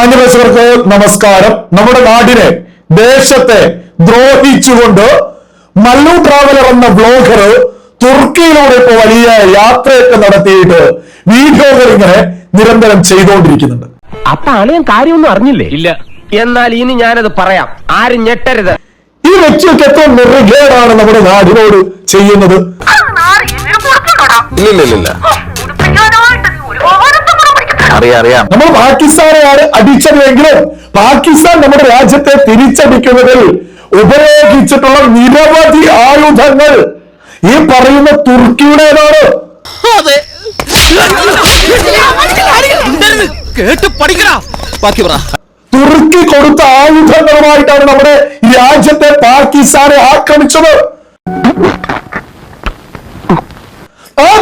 മാന്യപ്രേക്ഷകർക്ക് നമസ്കാരം. നമ്മുടെ നാടിനെ ദേശത്തെ ദ്രോഹിച്ചുകൊണ്ട് മല്ലു ട്രാവലർ എന്ന ബ്ലോഗർ തുർക്കിയിലൂടെ ഇപ്പൊ വലിയ യാത്രയൊക്കെ നടത്തിയിട്ട് വീഡിയോകൾ ഇങ്ങനെ നിരന്തരം ചെയ്തുകൊണ്ടിരിക്കുന്നുണ്ട്. അപ്പൊ അളിയൻ കാര്യമൊന്നും അറിഞ്ഞില്ലേ? ഇല്ല. എന്നാൽ ഇനി ഞാനത് പറയാം. ആരും ഞെട്ടരുത്. ഈ വ്യക്തിയൊക്കെ എത്ര നിർഗേടാണ് നമ്മുടെ നാടിനോട് ചെയ്യുന്നത്. ഇല്ലില്ലില്ല. അറിയാം അറിയാം നമ്മൾ പാകിസ്ഥാനെയാണ് അടിച്ചതെങ്കിലും പാകിസ്ഥാൻ നമ്മുടെ രാജ്യത്തെ തിരിച്ചടിക്കുന്നതിൽ ഉപയോഗിച്ചിട്ടുള്ള നിരവധി ആയുധങ്ങൾ ഈ പറയുന്ന തുർക്കിയുടേതാണ്. കേട്ട് പഠിക്കടാ. ബാക്കി പറ. തുർക്കി കൊടുത്ത ആയുധങ്ങളുമായിട്ടാണ് നമ്മുടെ രാജ്യത്തെ പാകിസ്ഥാനെ ആക്രമിച്ചത്.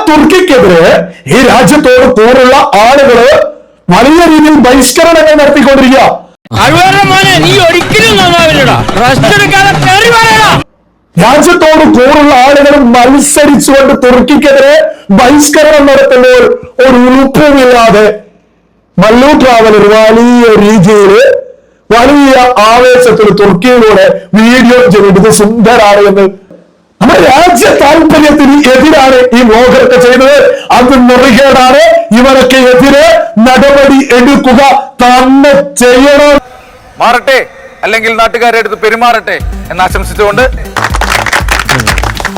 തുർക്കിക്കെതിരെ ഈ രാജ്യത്തോട് കൂറുള്ള ആളുകൾ വലിയ രീതിയിൽ ബഹിഷ്കരണങ്ങൾ നടത്തിക്കൊണ്ടിരിക്കുക. രാജ്യത്തോട് കൂറുള്ള ആളുകൾ മത്സരിച്ചുകൊണ്ട് തുർക്കിക്കെതിരെ ബഹിഷ്കരണം നടത്തുമ്പോൾ ഒരു ഉളുപ്പുമില്ലാതെ മല്ലു ട്രാവലർ വലിയ രീതിയിൽ വലിയ ആവേശത്തിൽ തുർക്കിയിലൂടെ വീഡിയോ ചെയ്തത് സുന്ദരാണ് എന്ന്. നമ്മുടെ രാജ്യ താല്പര്യത്തിന് എതിരാണ് ഈ വ്ലോഗറൊക്കെ ചെയ്തത് അത് മുറികേടാണ് ഇവരൊക്കെ എതിരെ നടപടി എടുക്കുക തന്നെ ചെയ്യണം. മാറട്ടെ. അല്ലെങ്കിൽ നാട്ടുകാരെ അടുത്ത് പെരുമാറട്ടെ എന്ന് ആശംസിച്ചുകൊണ്ട്